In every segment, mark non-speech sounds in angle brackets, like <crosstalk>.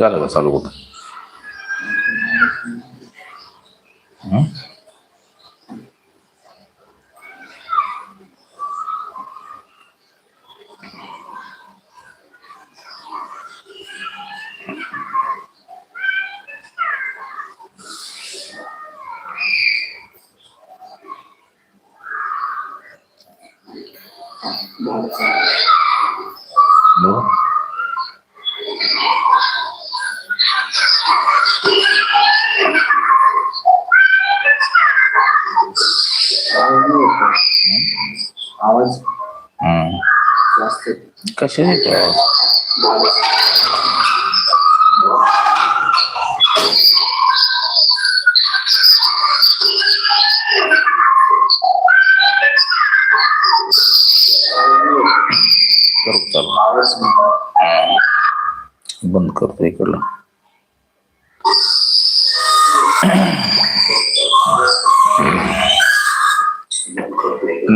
झालं का चालू होत बघू. जास्त येतो. करू चालू. बंद करतो इकडलं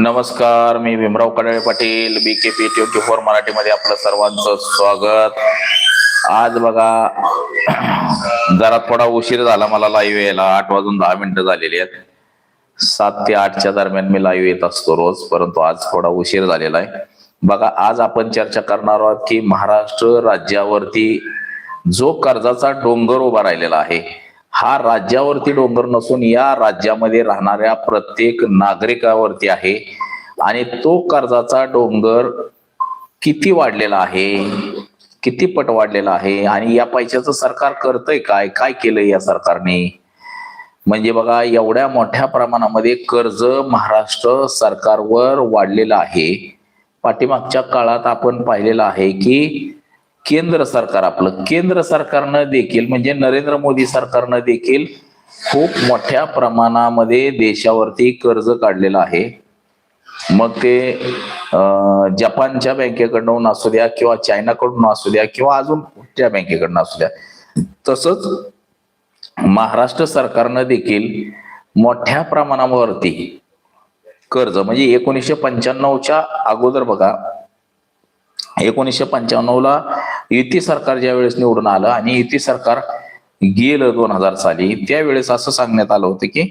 नमस्कार मी Bhimrao Kadale Patil B K P twenty four मराठीमध्ये आपलं सर्वांचं स्वागत. आज बघा जरा थोडा उशीर झाला मला लाईव्ह यायला आठ वाजून दहा मिनिटं झालेली आहेत. सात ते आठच्या दरम्यान मी लाईव्ह येत असतो रोज परंतु आज थोडा उशीर झालेला आहे. बघा आज आपण चर्चा करणार आहोत की महाराष्ट्र राज्यावरती जो कर्जाचा डोंगर उभा राहिलेला आहे हा राज्यावरती डोंगर नसून या राज्यामध्ये राहणाऱ्या प्रत्येक नागरिकावरती आहे. आणि तो कर्जाचा डोंगर किती वाढलेला आहे? किती पट वाढलेला आहे? आणि या पैशाचं सरकार करतंय काय? काय केलंय या सरकारने? म्हणजे बघा एवढ्या मोठ्या प्रमाणामध्ये कर्ज महाराष्ट्र सरकारवर वाढलेलं आहे. पाठीमागच्या काळात आपण पाहिलेलं आहे की केंद्र सरकार आपलं. केंद्र सरकारनं देखील म्हणजे नरेंद्र मोदी सरकारनं देखील खूप मोठ्या प्रमाणामध्ये देशावरती कर्ज काढलेलं आहे. मग ते अं, जपानच्या बँकेकडून असू द्या किंवा चायनाकडून असू द्या किंवा अजून कुठच्या बँकेकडून असू द्या. तसंच महाराष्ट्र सरकारनं देखील मोठ्या प्रमाणावरती कर्ज म्हणजे एकोणीसशे पंच्याण्णवच्या अगोदर बघा एकोणीसशे पंच्याण्णव ला युती सरकार ज्या वेळेस निवडून आलं आणि युती सरकार गेलं दोन हजार साली त्यावेळेस असं सांगण्यात आलं होतं की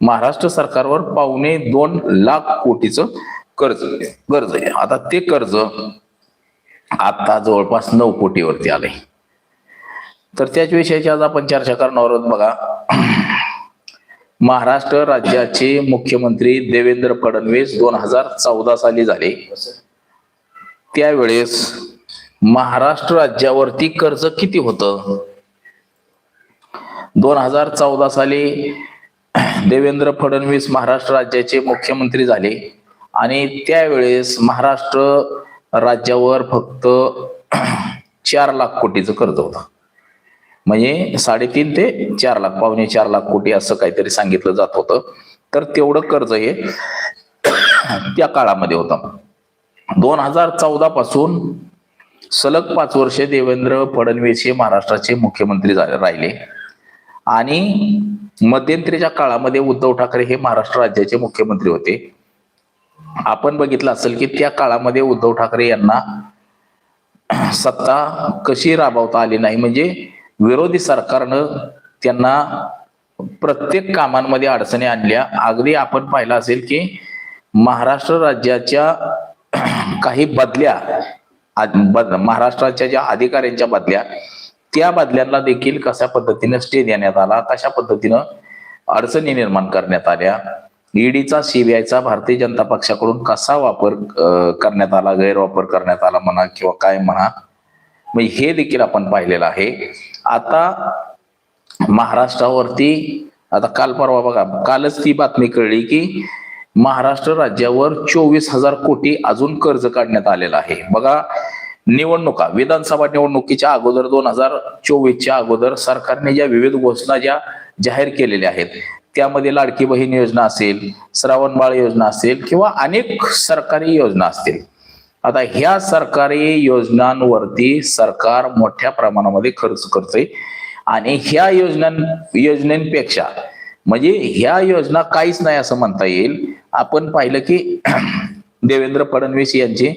महाराष्ट्र सरकारवर पावणे दोन लाख कोटीचं कर्ज कर्ज आहे. आता ते कर्ज आता जवळपास नऊ कोटीवरती आलंय. तर त्याच विषयाची आज आपण चर्चा करणार आहोत. बघा महाराष्ट्र राज्याचे मुख्यमंत्री देवेंद्र फडणवीस दोन हजार चौदा साली झाले. त्यावेळेस महाराष्ट्र राज्यावरती कर्ज किती होतं? दोन हजार चौदा साली देवेंद्र फडणवीस महाराष्ट्र राज्याचे मुख्यमंत्री झाले. आणि त्यावेळेस महाराष्ट्र राज्यावर फक्त चार लाख कोटीचं कर्ज होतं. म्हणजे साडेतीन ते चार लाख पावणे चार लाख कोटी असं काहीतरी सांगितलं जात होतं. तर तेवढं कर्ज हे त्या काळामध्ये होतं. दोन हजार चौदा पासून सलग पाच वर्षे देवेंद्र फडणवीस हे महाराष्ट्राचे मुख्यमंत्री राहिले. आणि मध्यंतरीच्या काळामध्ये उद्धव ठाकरे हे महाराष्ट्र राज्याचे मुख्यमंत्री होते. आपण बघितलं असेल की त्या काळामध्ये उद्धव ठाकरे यांना <clears throat> सत्ता कशी राबवता आली नाही म्हणजे विरोधी सरकारनं त्यांना प्रत्येक कामांमध्ये अडचणी आणल्या. अगदी आपण पाहिलं असेल की महाराष्ट्र राज्याच्या <clears throat> काही बदल्या महाराष्ट्राच्या ज्या अधिकाऱ्यांच्या बदल्या त्या बदल्यांना देखील कशा पद्धतीनं स्टे देण्यात आला? कशा पद्धतीनं अडचणी निर्माण करण्यात आल्या? ईडीचा सीबीआयचा भारतीय जनता पक्षाकडून कसा वापर करण्यात आला? गैरवापर करण्यात आला म्हणा किंवा काय म्हणा? मग हे देखील आपण पाहिलेलं आहे. आता महाराष्ट्रावरती आता काल परवा बघा कालच ती बातमी कळली की महाराष्ट्र राज्यावर चोवीस हजार कोटी अजून कर्ज काढण्यात आलेलं आहे. बघा निवडणुका विधानसभा निवडणुकीच्या अगोदर दोन हजार चोवीसच्या अगोदर सरकारने ज्या विविध घोषणा ज्या जाहीर केलेल्या आहेत त्यामध्ये लाडकी बहीण योजना असेल श्रावण बाळ योजना असेल किंवा अनेक सरकारी योजना असतील. आता ह्या सरकारी योजनांवरती सरकार मोठ्या प्रमाणामध्ये खर्च करते आणि ह्या योजना योजनेपेक्षा म्हणजे ह्या योजना काहीच नाही असं म्हणता येईल. आपण पाहिलं की देवेंद्र फडणवीस यांची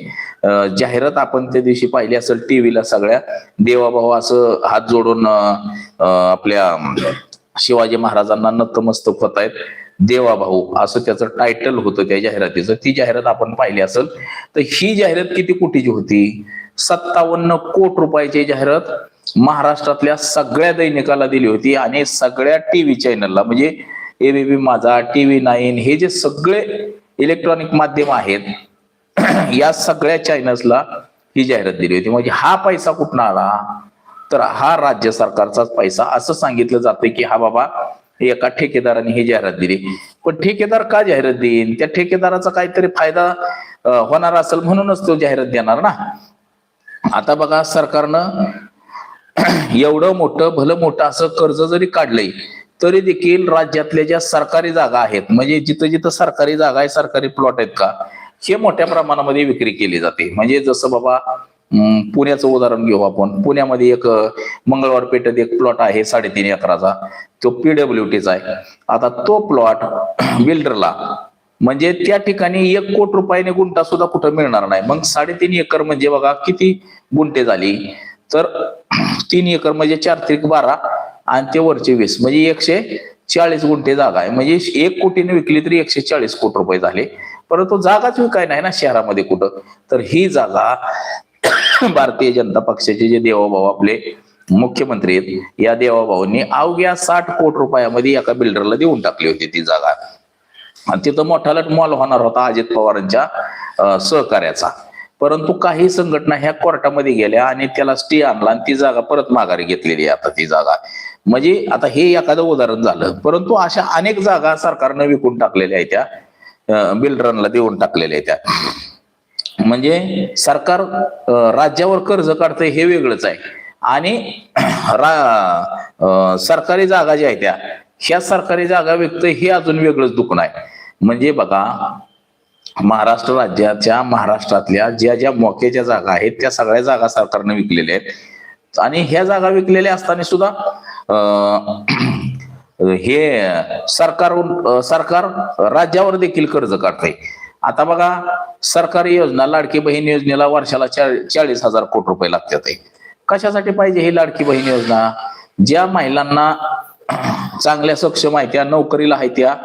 जाहिरात आपण त्या दिवशी पाहिली असेल टीव्हीला सगळ्या. देवाभाऊ असं हात जोडून आपल्या शिवाजी महाराजांना नतमस्तक होत आहेत देवाभाऊ असं त्याचं टायटल होतं त्या जाहिरातीचं. ती जाहिरात आपण पाहिली असेल तर ही जाहिरात किती कोटीची होती? सत्तावन्न कोट रुपयाची जाहिरात महाराष्ट्रातल्या सगळ्या दैनिकाला दिली होती आणि सगळ्या टीव्ही चॅनलला. म्हणजे एबीपी माझा टीव्ही नाईन हे जे सगळे इलेक्ट्रॉनिक माध्यम आहेत. <clears throat> या सगळ्या चॅनल्सला ही जाहिरात दिली होती. म्हणजे हा पैसा कुठं आला? तर हा राज्य सरकारचाच पैसा. असं सांगितलं जातं की हा बाबा एका ठेकेदाराने ही जाहिरात दिली. पण ठेकेदार का जाहिरात देईन? त्या ठेकेदाराचा काहीतरी फायदा होणार असेल म्हणूनच तो जाहिरात देणार ना? आता बघा सरकारनं <clears throat> एवढं मोठं भलं मोठं असं कर्ज जरी काढलंय तरी देखील राज्यातल्या ज्या सरकारी जागा आहेत म्हणजे जिथं जिथं सरकारी जागा आहे सरकारी प्लॉट आहेत का हे मोठ्या प्रमाणामध्ये विक्री केली जाते. म्हणजे जसं बाबा पुण्याचं उदाहरण घेऊ आपण. पुण्यामध्ये एक मंगळवार पेठेत एक प्लॉट आहे साडेतीन एकराचा. तो पीडब्ल्यू टीचा आहे. आता तो प्लॉट बिल्डरला <clears throat> म्हणजे त्या ठिकाणी एक कोट रुपयाने गुंठा सुद्धा कुठं मिळणार नाही. मग साडेतीन एकर म्हणजे बघा किती गुंठे झाली? तर <clears throat> तीन एकर म्हणजे चार त्रिक बारा आणि ते वरचे वीस. म्हणजे एकशे चाळीस गुंठे जागा आहे. म्हणजे एक कोटीने विकली तरी एकशे चाळीस कोटी रुपये झाले. परंतु जागाच विकाय नाही ना शहरामध्ये कुठं. तर ही जागा <coughs> भारतीय जनता पक्षाचे जे देवाभाऊ आपले मुख्यमंत्री आहेत या देवाभाऊंनी अवघ्या साठ कोटी रुपयामध्ये एका बिल्डरला देऊन टाकली होती ती जागा. आणि तिथं मोठा लट मॉल होणार होता अजित पवारांच्या सहकार्याचा. परंतु काही संघटना ह्या कोर्टामध्ये गेल्या आणि त्याला स्टे आणला आणि ती जागा परत माघारी घेतलेली आहे. आता ती जागा म्हणजे आता हे एखादं उदाहरण झालं. परंतु अशा अनेक जागा सरकारनं विकून टाकलेल्या आहेत त्या. बिल्डरांना देऊन टाकलेल्या आहेत त्या. म्हणजे सरकार राज्यावर कर्ज काढतंय हे वेगळंच आहे. आणि <clears throat> सरकारी जागा ज्या आहेत त्या ह्या सरकारी जागा विकतंय हे अजून वेगळंच दुखणं आहे. म्हणजे बघा महाराष्ट्र राज्याच्या महाराष्ट्रातल्या ज्या ज्या मोक्याच्या जागा आहेत त्या सगळ्या जागा सरकारने विकलेल्या आहेत. आणि ह्या जागा विकलेल्या असताना सुद्धा <clears throat> हे सरकार सरकार राज्यावर देखील कर्ज काढतंय. आता बघा सरकारी योजना लाडकी बहीण योजनेला वर्षाला चाळीस हजार कोटी रुपये लागतात कशासाठी पाहिजे ही लाडकी बहीण योजना? ज्या महिलांना चांगल्या सक्षम आहेत त्या नोकरीला आहेत त्या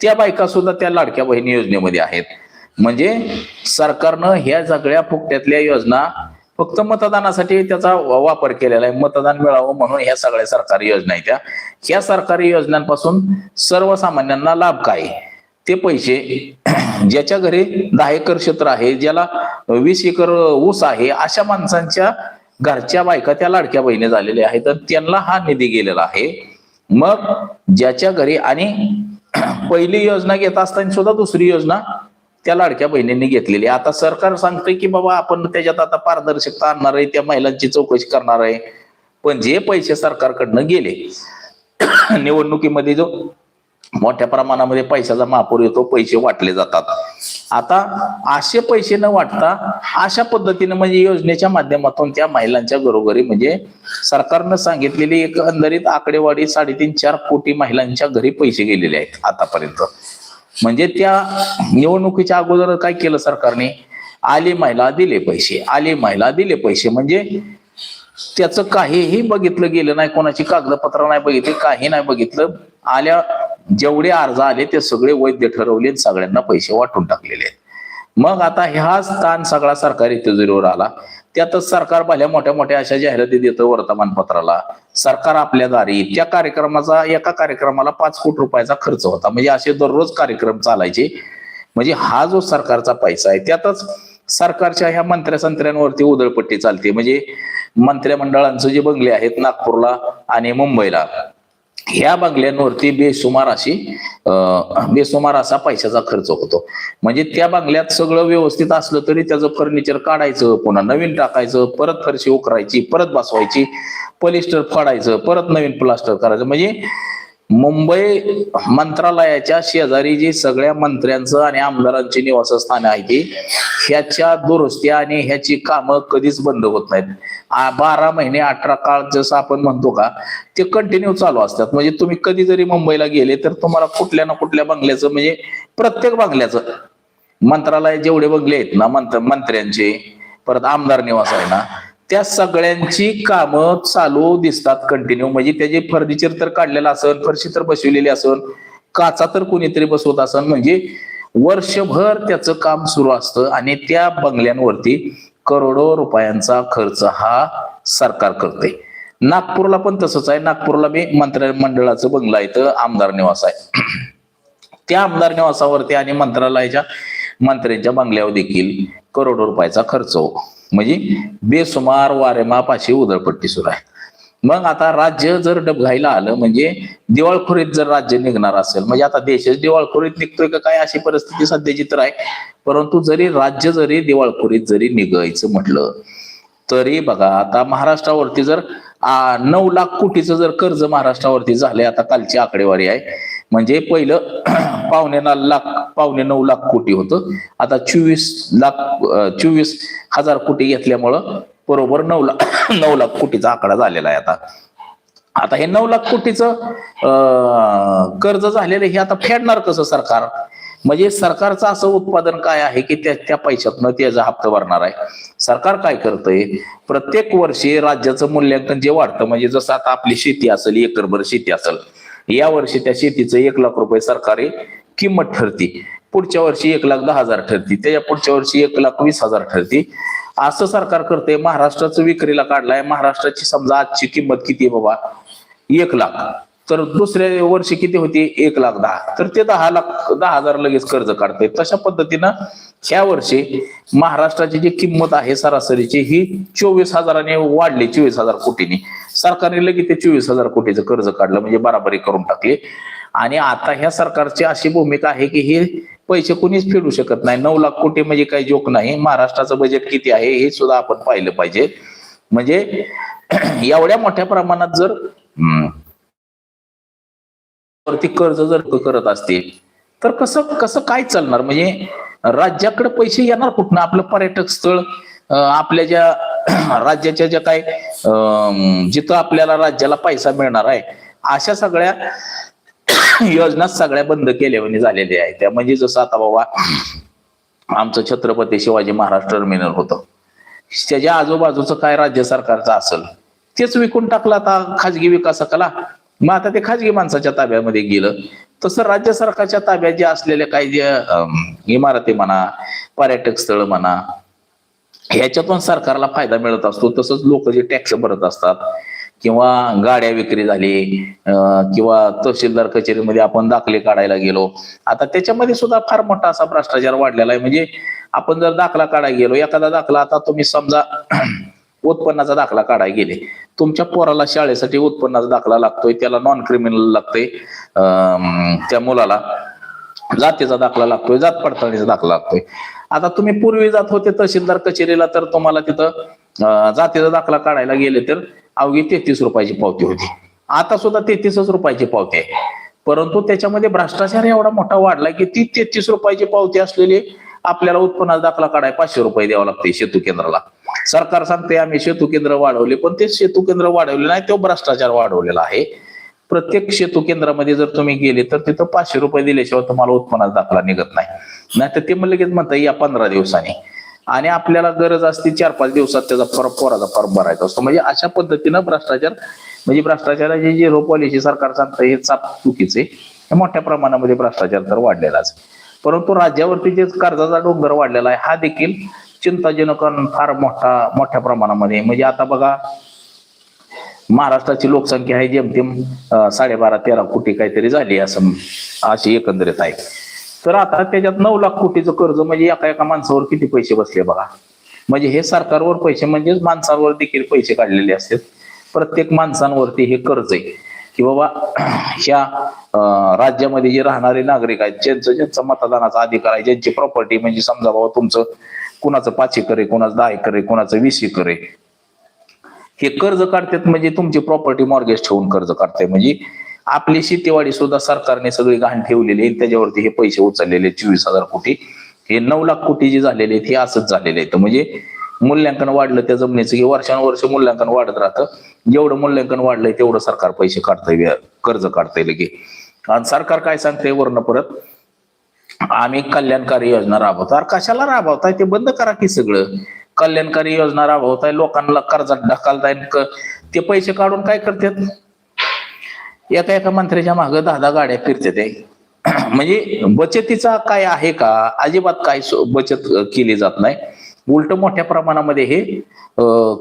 त्या बायका सुद्धा त्या लाडक्या बहिणी योजनेमध्ये आहेत. म्हणजे सरकारनं ह्या सगळ्या फुकट्यातल्या योजना फक्त मतदानासाठी त्याचा वापर केलेला आहे. मतदान मिळावं म्हणून ह्या सगळ्या सरकारी योजना आहेत त्या. ह्या सरकारी योजनांपासून सर्वसामान्यांना लाभ काय? ते पैसे <clears throat> ज्याच्या घरी दहा एकर क्षेत्र आहे ज्याला वीस एकर ऊस आहे अशा माणसांच्या घरच्या बायका त्या लाडक्या बहिणी झालेल्या आहेत तर त्यांना हा निधी गेलेला आहे. मग ज्याच्या घरी आणि <clears throat> पहिली योजना घेत असताना सुद्धा दुसरी योजना त्या लाडक्या बहिणींनी घेतलेली. आता सरकार सांगतंय की बाबा आपण त्याच्यात आता पारदर्शकता आणणार आहे त्या महिलांची चौकशी करणार आहे. पण जे पैसे सरकारकडनं गेले <coughs> निवडणुकीमध्ये जो मोठ्या प्रमाणामध्ये पैशाचा महापूर येतो पैसे वाटले जातात. आता असे पैसे न वाटता अशा पद्धतीने म्हणजे योजनेच्या माध्यमातून त्या महिलांच्या घरोघरी म्हणजे सरकारनं सांगितलेली एकंदरीत आकडेवारी साडेतीन चार कोटी महिलांच्या घरी पैसे गेलेले आहेत आतापर्यंत. म्हणजे त्या निवडणुकीच्या अगोदर काय केलं सरकारने? आले महिला दिले पैसे आले महिला दिले पैसे. म्हणजे त्याचं काहीही बघितलं गेलं नाही कोणाची कागदपत्र नाही बघितली काही नाही बघितलं. आल्या जेवढे अर्ज आले ते सगळे वैध ठरवले सगळ्यांना पैसे वाटून टाकलेले आहेत. मग आता ह्याच ताण सगळा सरकारी तिजोरीवर आला. त्यातच सरकार भल्या मोठ्या मोठ्या अशा जाहिराती देतं वर्तमानपत्राला. सरकार आपल्या दारी त्या कार्यक्रमाचा एका कार्यक्रमाला पाच कोटी रुपयाचा खर्च होता. म्हणजे असे दररोज कार्यक्रम चालायचे. म्हणजे हा जो सरकारचा पैसा आहे त्यातच सरकारच्या ह्या मंत्र्या संत्र्यांवरती उधळपट्टी चालते. म्हणजे मंत्रिमंडळांचे जे बंगले आहेत नागपूरला आणि मुंबईला ह्या बंगल्यांवरती बेसुमार अशी अं, बेसुमार असा पैशाचा खर्च होतो. म्हणजे त्या बंगल्यात सगळं व्यवस्थित असलं तरी त्याचं फर्निचर काढायचं पुन्हा नवीन टाकायचं परत फरशी उकरायची परत बसवायची पलिस्टर फाडायचं परत नवीन प्लास्टर करायचं. म्हणजे मुंबई मंत्रालयाच्या शेजारी जी सगळ्या मंत्र्यांचं आणि आमदारांची निवासस्थान आहे ती ह्याच्या दुरुस्ती आणि ह्याची कामं कधीच बंद होत नाहीत. बारा महिने अठरा काळ जसं आपण म्हणतो का ते कंटिन्यू चालू असतात. म्हणजे तुम्ही कधी जरी मुंबईला गेले तर तुम्हाला कुठल्या ना कुठल्या बंगल्याचं म्हणजे प्रत्येक बंगल्याचं मंत्रालय जेवढे बंगले आहेत ना मंत्र मंत्र्यांचे परत आमदार निवास आहे ना त्या सगळ्यांची कामं चालू दिसतात कंटिन्यू म्हणजे त्याचे फर्निचर तर काढलेलं असन फरशी तर बसवलेली असन काचा तर कोणीतरी बसवत असन म्हणजे वर्षभर त्याचं काम सुरू असतं आणि त्या बंगल्यांवरती करोडो रुपयांचा खर्च हा सरकार करते नागपूरला पण तसंच आहे. नागपूरला मी मंत्रिमंडळाचं बंगला इथं आमदार निवास आहे. त्या आमदार निवासावरती आणि मंत्रालयाच्या मंत्र्यांच्या बंगल्यावर देखील करोडो रुपयाचा खर्च होतो म्हणजे बेसुमार वारेमाप अशी उधळपट्टी सुरू आहे. मग आता राज्य जर डबघाईला आलं म्हणजे दिवाळखोरीत जर राज्य निघणार असेल म्हणजे आता देशच दिवाळखोरीत निघतोय का काय अशी परिस्थिती सध्याची तर आहे. परंतु जरी राज्य जरी दिवाळखोरीत जरी निघायचं म्हटलं तरी बघा आता महाराष्ट्रावरती जर नऊ लाख कोटीचं जर कर्ज महाराष्ट्रावरती झालंय आता कालची आकडेवारी आहे. म्हणजे पहिलं <clears throat> पावणे नाल लाख पावणे नऊ लाख कोटी होतं. आता चोवीस लाख चोवीस हजार कोटी घेतल्यामुळं बरोबर नऊ लाख <coughs> नऊ लाख कोटीचा आकडा झालेला आहे आता. आता हे नऊ लाख कोटीचं अं, कर्ज झालेलं हे आता फेडणार कसं सरकार? म्हणजे सरकारचं असं उत्पादन काय आहे की त्या त्या पैशातनं त्याचा हप्ता भरणार आहे. सरकार काय करतंय? प्रत्येक वर्षी राज्याचं मूल्यांकन जे वाढतं म्हणजे जसं आता आपली शेती असेल एकरभर शेती असेल या वर्षी त्या शेतीचं एक लाख रुपये सरकारी किंमत ठरती. पुढच्या वर्षी एक लाख दहा हजार ठरती. त्याच्या पुढच्या वर्षी एक लाख वीस हजार ठरती. असं सरकार करते महाराष्ट्राचं विक्रीला काढलाय. महाराष्ट्राची समजा आजची किंमत किती आहे बाबा? एक लाख. तर दुसऱ्या वर्षी किती होती? एक लाख दहा. तर ते दहा लाख दहा हजार लगेच कर्ज काढते तशा पद्धतीनं ह्या वर्षी महाराष्ट्राची जी किंमत आहे सरासरीची ही चोवीस हजाराने वाढली. चोवीस हजार कोटीने. सरकारने लगेच ते चोवीस हजार कोटीचं कर्ज काढलं. म्हणजे बराबरी करून टाकली. आणि आता ह्या सरकारची अशी भूमिका आहे की हे पैसे कुणीच फेडू शकत नाही. नऊ लाख कोटी म्हणजे काही जोक नाही. महाराष्ट्राचं बजेट किती आहे हे सुद्धा आपण पाहिलं पाहिजे. म्हणजे <clears throat> एवढ्या मोठ्या प्रमाणात जर वरती कर्ज जर करत असतील तर कसं कसं काय चालणार? म्हणजे राज्याकडे पैसे येणार कुठनं? आपलं पर्यटक स्थळ आपल्या ज्या <clears throat> राज्याच्या ज्या काय जिथं आपल्याला राज्याला पैसा मिळणार आहे अशा सगळ्या योजना सगळ्या बंद केल्याने झालेल्या आहेत त्या म्हणजे जसं आता बाबा आमचं छत्रपती शिवाजी महाराज टर्मिनल होतं. त्याच्या आजूबाजूचं काय राज्य सरकारचं असेल तेच विकून टाकलं आता खाजगी विकासकाला. मग आता ते खाजगी माणसाच्या ताब्यामध्ये गेलं. तसं राज्य सरकारच्या ताब्यात जे असलेल्या काही जे अं, इमारती म्हणा पर्यटक स्थळ म्हणा ह्याच्यातून सरकारला फायदा मिळत असतो. तसंच लोक जे टॅक्स भरत असतात किंवा गाड्या विक्री झाली किंवा तहसीलदार कचेरीमध्ये आपण दाखले काढायला गेलो. आता त्याच्यामध्ये सुद्धा फार मोठा असा भ्रष्टाचार वाढलेला आहे. म्हणजे आपण जर दाखला काढायला गेलो एखादा दाखला आता तुम्ही समजा <clears throat> उत्पन्नाचा दाखला काढायला गेले. तुमच्या पोराला शाळेसाठी उत्पन्नाचा दाखला लागतोय त्याला नॉन क्रिमिनल लागतोय त्या मुलाला जातीचा दाखला लागतोय जात पडताळणीचा दाखला लागतोय. आता तुम्ही पूर्वी जात होते तहसीलदार कचेरीला तर तुम्हाला तिथं जातीचा दाखला काढायला गेले तर अवघी तेहतीस रुपयाची पावती होती. आता सुद्धा तेहतीसच रुपयाची पावती आहे. परंतु त्याच्यामध्ये भ्रष्टाचार एवढा मोठा वाढला की ती तेहतीस रुपयाची पावती असलेली आपल्याला उत्पन्नाचा दाखला काढाय पाचशे रुपये द्यावा लागते सेतू केंद्राला. सरकार सांगते आम्ही सेतू केंद्र वाढवले पण ते सेतू केंद्र वाढवले नाही तो भ्रष्टाचार वाढवलेला आहे. प्रत्येक सेतू केंद्रामध्ये जर तुम्ही गेले तर तिथं पाचशे रुपये दिल्याशिवाय तुम्हाला उत्पन्नाचा दाखला निघत नाही. नाही तर ते मग लगेच म्हणता या पंधरा दिवसांनी. आणि आपल्याला गरज असते चार पाच दिवसात त्याचा फॉर्म पोराचा फॉर्म भरायचा असतो. म्हणजे अशा पद्धतीनं भ्रष्टाचार म्हणजे भ्रष्टाचाराची जी रो पॉलिसी सरकार सांगतं हे चाप चुकीचे हे मोठ्या प्रमाणामध्ये भ्रष्टाचार तर वाढलेलाच परंतु राज्यावरती जे कर्जाचा डोंगर वाढलेला आहे हा देखील चिंताजनक फार मोठा मोठ्या प्रमाणामध्ये म्हणजे आता बघा महाराष्ट्राची लोकसंख्या आहे जेमतेम साडेबारा तेरा कोटी काहीतरी झाली असं अशी एकंदरीत आहे. तर आता त्याच्यात नऊ लाख कोटीचं कर्ज म्हणजे एका एका माणसावर किती पैसे बसले बघा? म्हणजे हे सरकारवर पैसे म्हणजेच माणसांवर देखील पैसे काढलेले असतात. प्रत्येक माणसांवरती हे कर्ज आहे. की बाबा ह्या राज्यामध्ये जे राहणारे नागरिक आहेत ज्यांचं ज्यांचा मतदानाचा अधिकार आहे ज्यांची प्रॉपर्टी म्हणजे समजा बाबा तुमचं कुणाचं पाच एकर आहे कुणाचं दहा एकर आहे कुणाचं वीस एकर आहे. हे कर्ज काढतात म्हणजे तुमची प्रॉपर्टी मॉर्गेज ठेवून कर्ज काढते म्हणजे आपली शेतीवाडी सुद्धा सरकारने सगळी घाण ठेवलेली आहे. त्याच्यावरती हे पैसे उचललेले चोवीस हजार कोटी. हे नऊ लाख कोटी जे झालेले आहेत हे असंच झालेले आहेत. म्हणजे मूल्यांकन वाढलं त्या जमिनीचं. की वर्षानुवर्ष मूल्यांकन वाढत राहतं. जेवढं मूल्यांकन वाढलंय तेवढं सरकार पैसे काढतंय कर्ज कर्ज काढतंय लगे. आणि सरकार काय सांगतंय वरनं परत? आम्ही कल्याणकारी योजना राबवतो. अरे कशाला राबवताय? ते बंद करा की सगळं. कल्याणकारी योजना राबवताय लोकांना कर्जात ढकलताय ते पैसे काढून काय करतात? एका एका मंत्र्याच्या मागं दहा दहा गाड्या फिरते ते <clears throat> म्हणजे बचतीचा काय आहे का? अजिबात काय बचत केली जात नाही. उलट मोठ्या प्रमाणामध्ये हे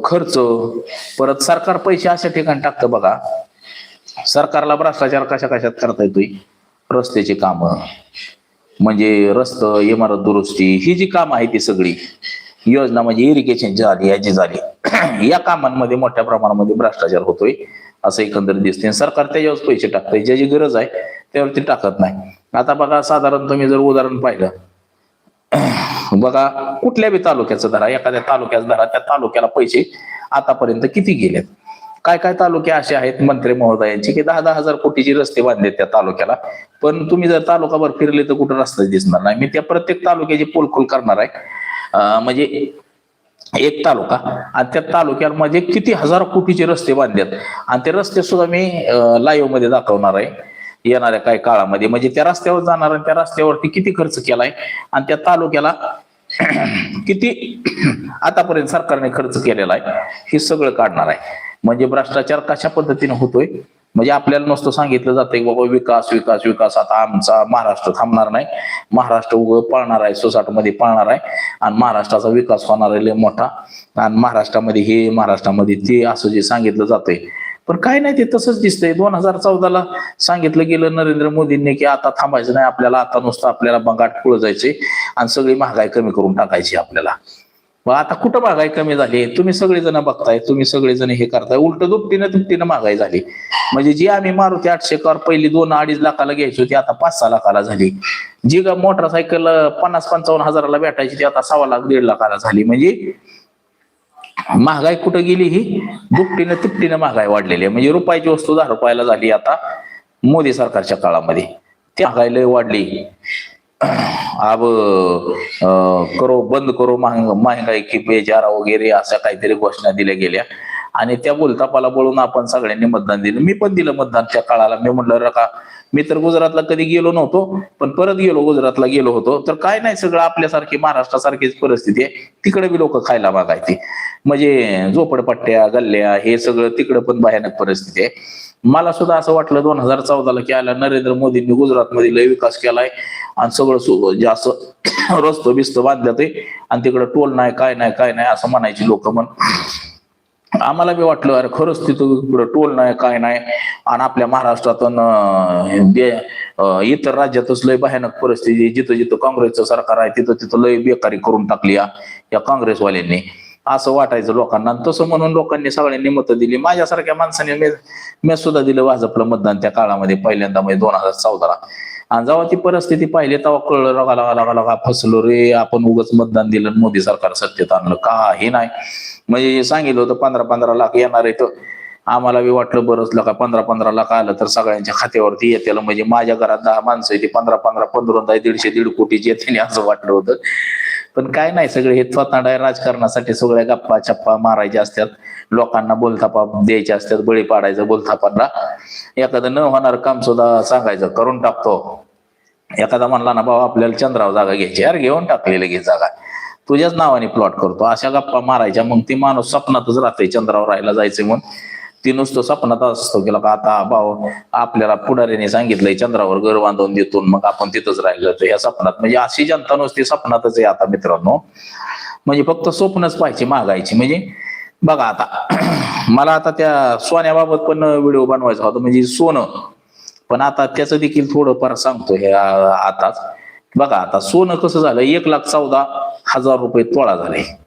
खर्च परत सरकार पैसे अशा ठिकाणी टाकतं बघा. सरकारला भ्रष्टाचार कशा कशात करता येतोय? रस्त्याची कामं म्हणजे रस्त इमारत दुरुस्ती ही जी कामं आहे ती सगळी. योजना म्हणजे इरिगेशनची झाली याची झाली. <coughs> या कामांमध्ये मोठ्या प्रमाणामध्ये भ्रष्टाचार होतोय असं एकंदरीत दिसते सरकार त्याच्यावर पैसे टाकतंय. ज्याची गरज आहे त्यावरती टाकत नाही. आता बघा साधारण तुम्ही जर उदाहरण पाहिलं. <coughs> बघा कुठल्या बी तालुक्याचं धरा एखाद्या तालुक्याचा धरा त्या तालुक्याला पैसे आतापर्यंत किती गेलेत? काय काय तालुके असे आहेत? मंत्री महोदयांचे की दहा दहा हजार कोटीचे रस्ते बांधले त्या तालुक्याला. पण तुम्ही जर तालुकाभर फिरले तर कुठं रस्ता दिसणार नाही? मी त्या प्रत्येक तालुक्याची पोलखोल करणार आहे. म्हणजे एक तालुका. आणि त्या तालुक्यामध्ये म्हणजे किती हजार कोटीचे रस्ते बांधलेत. आणि ते रस्ते सुद्धा मी लाईव्हमध्ये दाखवणार आहे. येणाऱ्या काही काळामध्ये. म्हणजे त्या रस्त्यावर जाणार आणि त्या रस्त्यावरती किती खर्च केलाय. आणि त्या तालुक्याला किती आतापर्यंत सरकारने खर्च केलेला आहे हे सगळं काढणार आहे. म्हणजे भ्रष्टाचार कशा पद्धतीने होतोय? म्हणजे आपल्याला नुसतं सांगितलं जातंय की बाबा विकास विकास विकास आता आमचा महाराष्ट्र थांबणार नाही. महाराष्ट्र उघड पळणार आहे सोसाटमध्ये पळणार आहे. आणि महाराष्ट्राचा विकास होणार आहे लय मोठा. आणि महाराष्ट्रामध्ये हे महाराष्ट्रामध्ये ते असं जे सांगितलं जातंय पण काय नाही ते तसंच दिसतंय. दोन हजार चौदाला सांगितलं गेलं नरेंद्र मोदींनी की आता थांबायचं नाही आपल्याला आता नुसतं आपल्याला बंगाट पुढे जायचंय आणि सगळी महागाई कमी करून टाकायची आपल्याला. मग आता कुठं महागाई कमी झाली? तुम्ही सगळेजण बघताय तुम्ही सगळेजण हे करताय. उलट दुपटीनं दुपटीनं महागाई झाली. म्हणजे जी आम्ही मारुती आठशे कार पहिली दोन अडीच लाखाला घ्यायची होती आता पाच सहा लाखाला झाली. जी का मोटरसायकल पन्नास पंचावन्न हजाराला भेटायची ती आता सव्वा लाख दीड लाखाला झाली. म्हणजे महागाई कुठं गेली ही? दुपटीनं तिपटीनं महागाई वाढलेली आहे. म्हणजे रुपयाची वस्तू दहा रुपयाला झाली आता मोदी सरकारच्या काळामध्ये. ती महागाई लय वाढली. अब अं, करो बंद करो महाग महागाई की बेजारा वगैरे अशा काहीतरी घोषणा दिल्या गेल्या. आणि त्या बोलतापाला बोलून आपण सगळ्यांनी मतदान दिलं. मी पण दिलं मतदानच्या काळाला. मी म्हणलं रका मी तर गुजरातला कधी गेलो नव्हतो पण परत गेलो गुजरातला गेलो होतो. तर काय नाही सगळं आपल्यासारखी महाराष्ट्रासारखीच परिस्थिती आहे. तिकडे बी लोक खायला मागायची. म्हणजे झोपडपट्ट्या गल्ल्या हे सगळं तिकडं पण भयानक परिस्थिती आहे. मला सुद्धा असं वाटलं दोन हजार चौदाला की आला नरेंद्र मोदींनी गुजरातमध्ये लय विकास केलाय. आणि सगळं जास्त जे म्हणजे असं <coughs> रस्तो बिस्त बांधलं ते. आणि तिकडं टोल नाही काय नाही काय नाही असं म्हणायची लोक म्हण आम्हाला बी वाटलं अरे खरंच तिथं इकडं टोल नाही काय नाही. आणि आपल्या महाराष्ट्रातून इतर राज्यातच लय भयानक परिस्थिती जिथं जिथं काँग्रेसचं सरकार आहे तिथं तिथं लय बेकारी करून टाकली या काँग्रेसवाल्यांनी. असं वाटायचं लोकांना. तसं म्हणून लोकांनी सगळ्यांनी मतं दिली. माझ्यासारख्या माणसाने मी सुद्धा दिलं भाजपला मतदान त्या काळामध्ये पहिल्यांदा म्हणजे दोन हजार चौदाला. आणि जेव्हा ती परिस्थिती पाहिली तेव्हा कळलं लगा लगा लगा लगा फसलो रे आपण उगाच मतदान दिलं मोदी सरकार सत्तेत आणलं. काही नाही. म्हणजे सांगितलं होतं पंधरा पंधरा लाख येणार आहे तर आम्हाला बी वाटलं बरंच लका पंधरा पंधरा लाख आलं तर सगळ्यांच्या खात्यावरती येतील. म्हणजे माझ्या घरात दहा माणसं आहे ती पंधरा पंधरा पंधरा दीडशे दीड कोटीची येते असं वाटलं होतं. पण काय नाही सगळे हे स्वतः राजकारणासाठी सगळ्या गप्पा चप्पा मारायच्या असतात. लोकांना बोलथापा द्यायचे असतात बळी पाडायचं बोलथापांना. एखादं न होणार काम सुद्धा सांगायचं करून टाकतो. एखादा म्हणला ना बाबा आपल्याला चंद्रावर जागा घ्यायची अरे घेऊन टाकलेली घे जागा. तुझ्याच नावाने प्लॉट करतो. अशा गप्पा मारायच्या मग ती माणूस स्वप्नातच राहते चंद्रावर राहायला जायचं म्हणून. ती नुसतं स्वप्नात असतो की का आता भाऊ आपल्याला पुढाऱ्याने सांगितलंय चंद्रावर घर बांधून देतो मग आपण तिथंच राहिलो तर या स्वप्नात म्हणजे अशी जनता नुसती स्वप्नातच आहे आता मित्रांनो. म्हणजे फक्त स्वप्नच पाहिजे मागायची. म्हणजे बघा आता <clears throat> मला आता त्या सोन्याबाबत पण व्हिडिओ बनवायचा होता म्हणजे सोनं. पण आता त्याचं देखील थोडंफार सांगतो हे आताच. बघा आता सोनं कसं झालं एक लाख चौदा हजार रुपये तोळा झाले.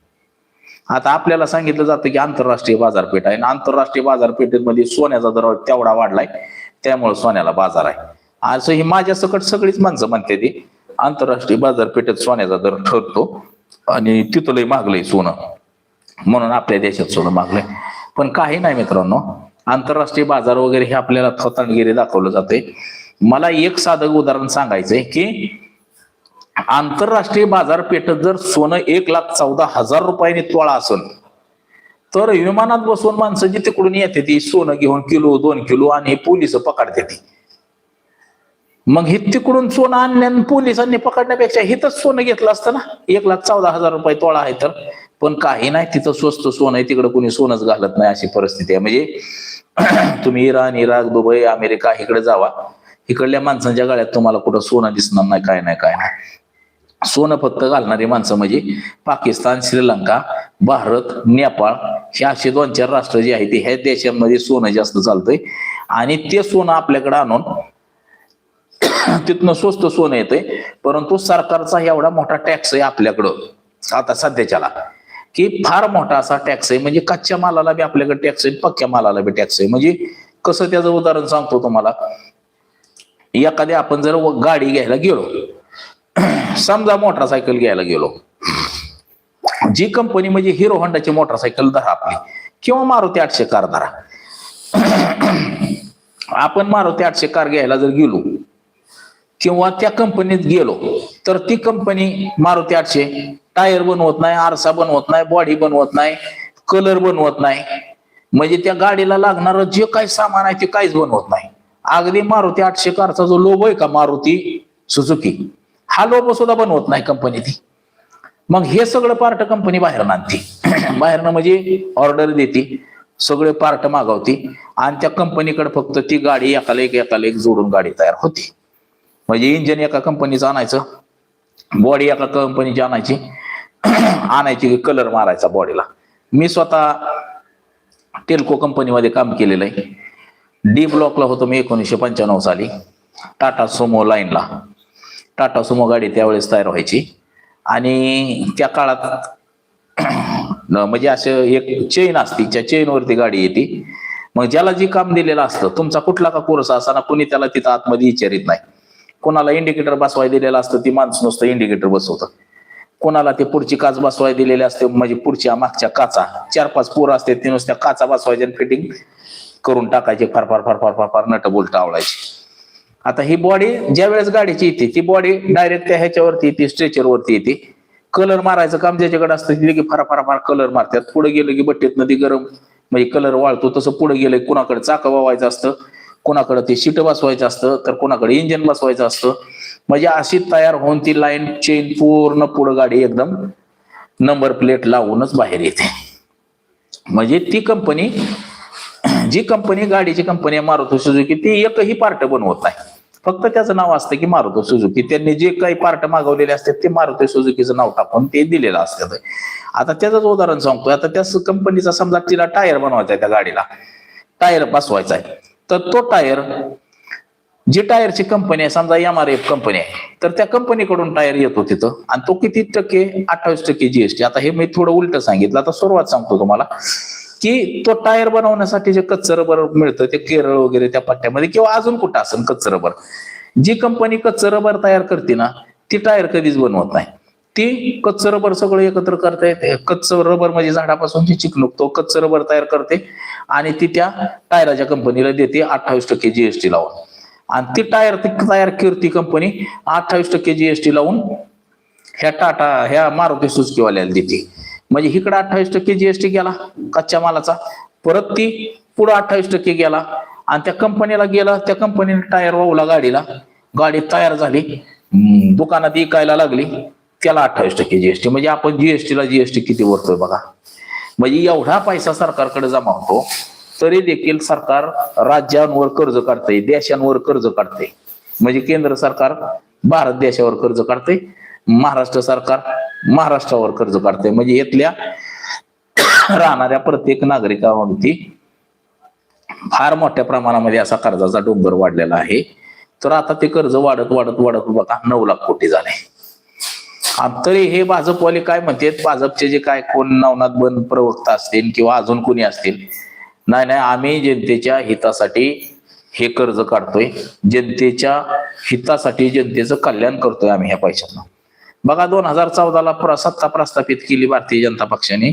आता आपल्याला सांगितलं जातं की आंतरराष्ट्रीय बाजारपेठ आहे. आणि आंतरराष्ट्रीय बाजारपेठेमध्ये सोन्याचा दर तेवढा वाढलाय. त्यामुळे सोन्याला बाजार आहे. असं ही माझ्या सकट सगळीच माणसं म्हणते ती. आंतरराष्ट्रीय बाजारपेठेत सोन्याचा दर ठरतो. आणि तिथलंही मागलंय सोनं. म्हणून आपल्या देशात सोनं मागलंय पण काही नाही मित्रांनो. आंतरराष्ट्रीय बाजार वगैरे हे आपल्याला थोतांडगिरी दाखवलं जाते मला एक साधं उदाहरण सांगायचंय की आंतरराष्ट्रीय बाजारपेठेत जर सोनं एक लाख चौदा हजार रुपयाने तोळा असेल तर विमानात बसून माणसं जी तिकडून येते ती सोनं घेऊन किलो दोन किलो आणि पोलीस पकडते ती. मग हे तिकडून सोनं आणल्या पोलिसांनी पकडण्यापेक्षा हिथंच सोनं घेतलं असतं ना? एक लाख चौदा हजार रुपये तोळा आहे तर. पण काही नाही तिथं स्वस्त सोनं आहे तिकडे कोणी सोनच घालत नाही अशी परिस्थिती आहे. म्हणजे <clears throat> तुम्ही इराण इराक दुबई अमेरिका इकडे जावा. इकडल्या माणसांच्या गाड्यात तुम्हाला कुठं सोनं दिसणार नाही काय नाही काय नाही. सोनं फक्त घालणारी माणसं म्हणजे पाकिस्तान श्रीलंका भारत नेपाळ हे असे दोन चार राष्ट्र जे आहेत ह्या देशांमध्ये सोनं जास्त चालतंय. आणि ते सोनं आपल्याकडे आणून तिथनं स्वस्त सोनं येतंय. परंतु सरकारचा एवढा मोठा टॅक्स आहे आपल्याकडं आता सध्याच्याला की फार मोठा असा टॅक्स आहे. म्हणजे कच्च्या मालाला बी आपल्याकडे टॅक्स आहे पक्क्या मालाला बी टॅक्स आहे. म्हणजे कसं त्याचं उदाहरण सांगतो तुम्हाला. एखादी आपण जर गाडी घ्यायला गेलो <clears throat> समजा मोटरसायकल घ्यायला गेलो. जी कंपनी म्हणजे हिरो होंडाची मोटरसायकल धरा आपली. किंवा मारुती आठशे कार धरा. <clears throat> आपण मारुती आठशे कार घ्यायला जर गेलो किंवा त्या कंपनीत गेलो तर ती कंपनी मारुती आठशे टायर बनवत नाही आरसा बनवत नाही बॉडी बनवत नाही कलर बनवत नाही. म्हणजे त्या गाडीला लागणार जे काही सामान आहे ते काहीच बनवत नाही. अगदी मारुती आठशे कारचा जो लोगो आहे का मारुती सुझुकी हा लोभ सुद्धा बनवत नाही कंपनी ती. मग हे सगळं पार्ट कंपनी बाहेरनं आणते. बाहेरनं म्हणजे ऑर्डर देते सगळे पार्ट मागवते आणि त्या कंपनीकडे फक्त ती गाडी एकाला एक एकाला एक जोडून गाडी तयार होती. म्हणजे इंजिन एका कंपनीचं आणायचं बॉडी एका कंपनीची आणायची <clears throat> आणायची कलर मारायचा बॉडीला मी स्वतः टेल्को कंपनीमध्ये काम केलेलं आहे. डी ब्लॉकला होतो मी एकोणीसशे पंच्याण्णव साली. टाटा सोमो लाईनला टाटा सुमो गाडी त्यावेळेस तयार व्हायची. आणि त्या काळात <clears throat> म्हणजे असं एक चेन असती त्या चेनवरती गाडी येते मग ज्याला जे काम दिलेलं असतं तुमचा कुठला का कोर्स असताना कोणी त्याला तिथं आतमध्ये विचारित नाही. कोणाला इंडिकेटर बसवाय दिलेलं असतं ती माणसं नुसतं इंडिकेटर बसवतं कोणाला ते पुढची काच बसवाय दिलेली असते म्हणजे पुढच्या मागच्या काचा चार पाच पोरं असते ते नुसत्या काचा बसवायच्या फिटिंग करून टाकायचे फार फार फार फार फार फार नट बोलट आवडायची आता ही बॉडी ज्या वेळेस गाडीची येते ती बॉडी डायरेक्ट त्या ह्याच्यावरती येते स्ट्रेचर वरती येते. कलर मारायचं काम ज्याच्याकडे असतं तिथे की फार फार फार कलर मारतात. पुढे गेलं की बट्टीत नदी गरम म्हणजे कलर वाळतो तसं पुढे गेलं कुणाकडे चाकं वावायचं असतं कोणाकडे ते शीट बसवायचं असतं तर कोणाकडे इंजिन बसवायचं असतं. म्हणजे अशी तयार होऊन ती लाईन चेन पूर्ण पुढं गाडी एकदम नंबर प्लेट लावूनच बाहेर येते. म्हणजे ती कंपनी जी कंपनी गाडीची कंपनी आहे मारुती सुझुकी ती एकही पार्ट बनवत नाही. फक्त त्याचं नाव असतं की मारुती सुझुकी. त्यांनी जे काही पार्ट मागवलेले असतात ते मारुती सुझुकीचं नाव टाकून ते दिलेलं असतं. आता त्याचंच उदाहरण सांगतोय. आता त्या कंपनीचा समजा तिला टायर बनवायचा आहे त्या गाडीला. टायर बसवायचा आहे. तर तो टायर जी टायरची कंपनी आहे समजा एम आर एफ कंपनी आहे तर त्या कंपनीकडून टायर येतो तिथं. आणि तो किती टक्के? अठ्ठावीस टक्के जीएसटी आता हे मी थोडं उलट सांगितलं. आता सुरुवात सांगतो तुम्हाला. की तो टायर बनवण्यासाठी जे कच्चं रबर मिळतं ते केरळ वगैरे त्या पट्ट्यामध्ये किंवा अजून कुठं असेल कच्चं बर जी कंपनी कच्चं रबर तयार करते ना ती टायर कधीच बनवत नाही. ती कच्चं रबर सगळं एकत्र करते येते. कच्चं रबर म्हणजे झाडापासून ती चिकणूक तो रबर तयार करते आणि ती त्या टायराच्या कंपनीला देते अठ्ठावीस टक्के जीएसटी लावून. आणि ती टायर ती तयार करते कंपनी अठ्ठावीस टक्के जीएसटी लावून ह्या टाटा ह्या मारुती सुझुकीवाल्याला देते. म्हणजे इकडे अठ्ठावीस टक्के जीएसटी गेला कच्च्या मालाचा. परत ती पुढे अठ्ठावीस टक्के गेला. आणि त्या कंपनीला गेला त्या कंपनीने टायर वावला गाडीला. गाडी तयार झाली. दुकानात विकायला लागली. त्याला अठ्ठावीस टक्के जीएसटी म्हणजे आपण जीएसटीला जीएसटी किती भरतोय बघा. म्हणजे एवढा पैसा सरकारकडे जमा होतो तरी देखील सरकार राज्यांवर कर्ज काढतंय देशांवर कर्ज काढतंय. म्हणजे केंद्र सरकार भारत देशावर कर्ज काढते महाराष्ट्र सरकार महाराष्ट्रावर कर्ज काढते म्हणजे इथल्या राहणाऱ्या प्रत्येक नागरिकावरती फार मोठ्या प्रमाणामध्ये असा कर्जाचा डोंगर वाढलेला आहे. तर आता ते कर्ज वाढत वाढत वाढत बघा नऊ लाख कोटी झाले. तरी हे भाजपवाले काय म्हणतात? भाजपचे जे काय कोण नवनाथ बन प्रवक्ता असतील किंवा अजून कोणी असतील? नाही नाही आम्ही जनतेच्या हितासाठी हे कर्ज काढतोय. जनतेच्या हितासाठी जनतेचं कल्याण करतोय आम्ही ह्या पैशातनं. बघा दोन हजार चौदाला प्र सत्ता प्रस्थापित केली भारतीय जनता पक्षाने.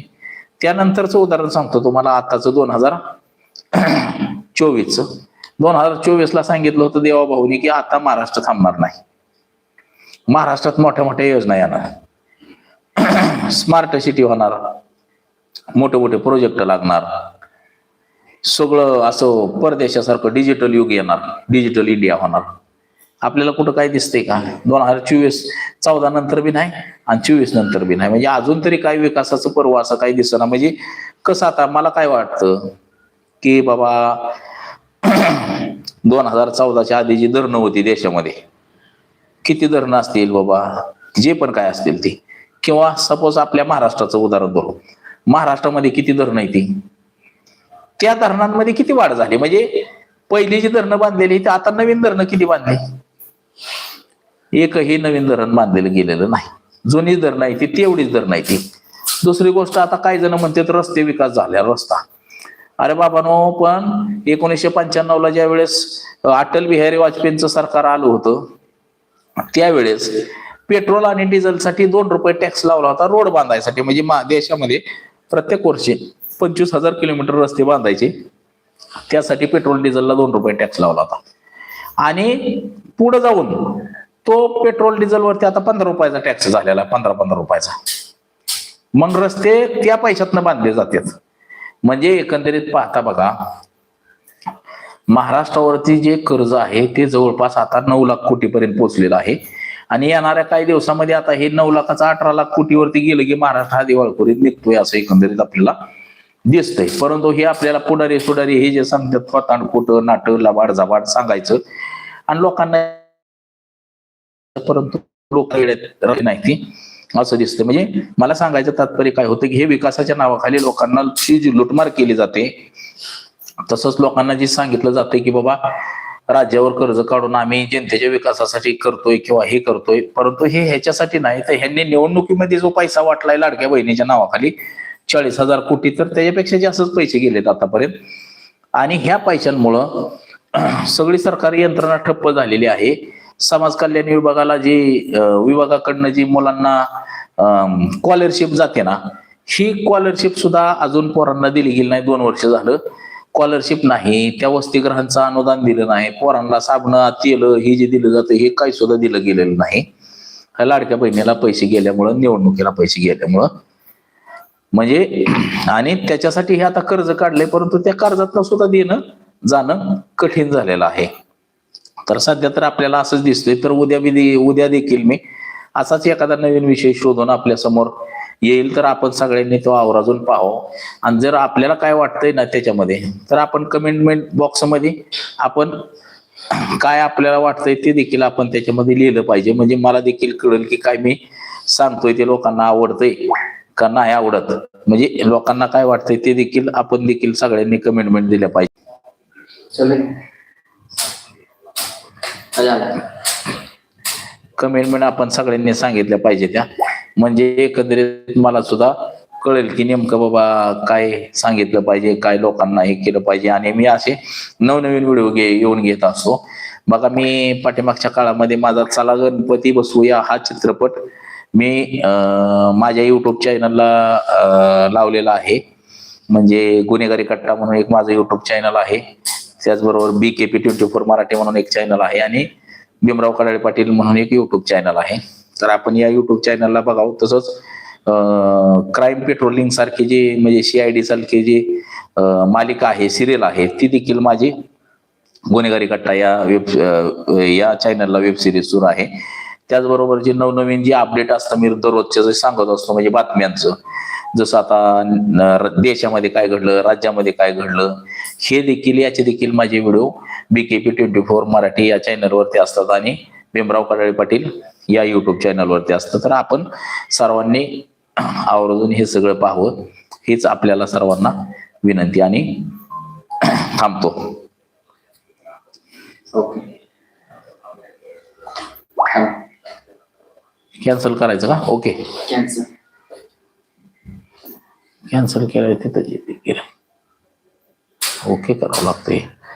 त्यानंतरचं उदाहरण सांगतो तुम्हाला आताचं दोन हजार <clears throat> चोवीसचं. दोन हजार चोवीसला सांगितलं होतं देवाभाऊनी की आता महाराष्ट्र थांबणार नाही. महाराष्ट्रात मोठ्या मोठ्या योजना येणार स्मार्ट सिटी <clears throat> होणार. मोठे मोठे प्रोजेक्ट लागणार. सगळं असं परदेशासारखं डिजिटल युग येणार. डिजिटल इंडिया होणार. आपल्याला कुठं काय दिसतंय का? दोन हजार चोवीस चौदा नंतर बी नाही आणि चोवीस नंतर बी नाही. म्हणजे अजून तरी काय विकासाचं पर्व असं काही दिसना. म्हणजे कसं आता मला काय वाटतं की बाबा <clears throat> दोन हजार चौदाच्या आधी जी धरणं होती देशामध्ये किती धरणं असतील बाबा? जे पण काय असतील ती. किंवा सपोज आपल्या महाराष्ट्राचं उदाहरण धरू महाराष्ट्रामध्ये किती धरणं आहे ती? त्या धरणांमध्ये किती वाढ झाली? म्हणजे पहिली जी धरणं बांधलेली ती आता नवीन धरणं किती बांधली? एकही नवीन धरण बांधलेलं गेलेलं नाही. जुनी धरणं आहे ती तेवढीच धरणं आहे ती. दुसरी गोष्ट आता काही जण म्हणतात रस्ते विकास झाल्या रस्ता. अरे बाबानो पण एकोणीसशे पंच्याण्णव ला ज्या वेळेस अटल बिहारी वाजपेयींचं सरकार आलं होतं त्यावेळेस पेट्रोल आणि डिझेलसाठी दोन रुपये टॅक्स लावला होता रोड बांधायसाठी. म्हणजे देशामध्ये प्रत्येक वर्षी पंचवीस हजार किलोमीटर रस्ते बांधायचे. त्यासाठी पेट्रोल डिझेलला दोन रुपये टॅक्स लावला होता. आणि पुढे जाऊन तो पेट्रोल डिझेलवरती आता पंधरा रुपयाचा टॅक्स झालेला आहे, पंधरा पंधरा रुपयाचा. मग रस्ते त्या पैशातनं बांधले जातात. म्हणजे एकंदरीत पाहता बघा महाराष्ट्रावरती जे कर्ज आहे ते जवळपास आता नऊ लाख कोटीपर्यंत पोहोचलेलं आहे. आणि येणाऱ्या काही दिवसामध्ये आता हे नऊ लाखाचा अठरा लाख कोटीवरती गेलं की महाराष्ट्र हा दिवाळखोरीत निघतोय असं एकंदरीत आपल्याला दिसतंय. परंतु हे आपल्याला पुढारी सुडारी हे जे सांगतात पताण नाटक नाट लबाड सांगायचं. आणि लोकांना परंतु लोक नाही असं दिसतं म्हणजे मला सांगायचं तात्पर्य काय होतं की हे विकासाच्या नावाखाली लोकांना जी लुटमार केली जाते तसंच लोकांना जे सांगितलं जातंय की बाबा राज्यावर कर्ज काढून आम्ही जनतेच्या विकासासाठी करतोय किंवा हे करतोय परंतु हे ह्याच्यासाठी नाही. तर ह्यांनी निवडणुकीमध्ये जो पैसा वाटलाय लाडक्या बहिणीच्या नावाखाली चाळीस हजार कोटी तर त्याच्यापेक्षा जास्तच पैसे गेलेत आतापर्यंत. आणि ह्या पैशांमुळं <clears throat> सगळी सरकारी यंत्रणा ठप्प झालेली आहे. समाज कल्याण विभागाला जी विभागाकडनं जी मुलांना स्कॉलरशिप जाते ना ही स्कॉलरशिप सुद्धा अजून पोरांना दिली गेली नाही. दोन वर्ष झालं. स्कॉलरशिप नाही. त्या वसतिगृहांचं अनुदान दिलं नाही. पोरांना साबणं तेल हे जे दिलं जातं हे काही सुद्धा दिलं गेलेलं नाही. ह्या लाडक्या बहिणीला पैसे गेल्यामुळं निवडणुकीला पैसे गेल्यामुळं. म्हणजे आणि त्याच्यासाठी हे आता कर्ज काढले परंतु त्या कर्जातनं सुद्धा देणं जाणं कठीण झालेलं आहे. तर सध्या तर आपल्याला असंच दिसतंय. तर उद्या बी उद्या देखील मी असाच एखादा नवीन विषय शोधून आपल्यासमोर येईल तर आपण सगळ्यांनी तो आवराजून पाहावं. आणि जर आपल्याला काय वाटतंय ना त्याच्यामध्ये तर आपण कमेंटमेंट बॉक्समध्ये आपण काय आपल्याला वाटतंय ते देखील आपण त्याच्यामध्ये लिहिलं पाहिजे. म्हणजे मला देखील कळेल की काय मी सांगतोय ते लोकांना आवडतंय का नाही आवडत. म्हणजे लोकांना काय वाटतंय ते देखील आपण देखील सगळ्यांनी कमेंटमेंट दिल्या पाहिजे. चले. कमेंटमेंट आपण सगळ्यांनी सांगितल्या पाहिजे त्या. म्हणजे एकंदरीत मला सुद्धा कळेल की नेमकं बाबा काय सांगितलं पाहिजे काय लोकांना हे केलं पाहिजे. आणि मी असे नवनवीन व्हिडिओ घे येऊन घेत असतो. बघा मी पाठीमागच्या काळामध्ये माझा चला गणपती बसूया हा चित्रपट मी माझ्या युट्यूब चॅनलला लावलेला आहे. म्हणजे गुन्हेगारी कट्टा म्हणून एक माझं युट्यूब चॅनल आहे. त्याचबरोबर B K P twenty four Marathi म्हणून एक चॅनल आहे आणि भीमराव कडाळे पाटील म्हणून एक युट्यूब चॅनल आहे. तर आपण या युट्यूब चॅनलला बघाव. तसंच क्राईम पेट्रोलिंग सारखी जी म्हणजे सीआयडी सारखी जी मालिका आहे सिरियल आहे ती देखील माझी गुन्हेगारी कट्टा या वेब या चॅनलला वेब सिरीज सुरू आहे. त्याचबरोबर जे नवनवीन जे अपडेट असतं मी दररोजचे जे सांगत असतो म्हणजे बातम्यांचं जसं आता देशामध्ये काय घडलं राज्यामध्ये काय घडलं हे देखील याचे देखील माझे video B K P twenty four Marathi या चॅनलवरती असतात आणि भीमराव कडाळे पाटील या युट्यूब चॅनलवरती असतं तर आपण सर्वांनी आवर्जून हे सगळं पाहावं हीच आपल्याला सर्वांना विनंती आणि थांबतो. ओके. कॅन्सल करायचं का? ओके कॅन्सर कॅन्सल केलं तिथं ओके करावं लागतंय.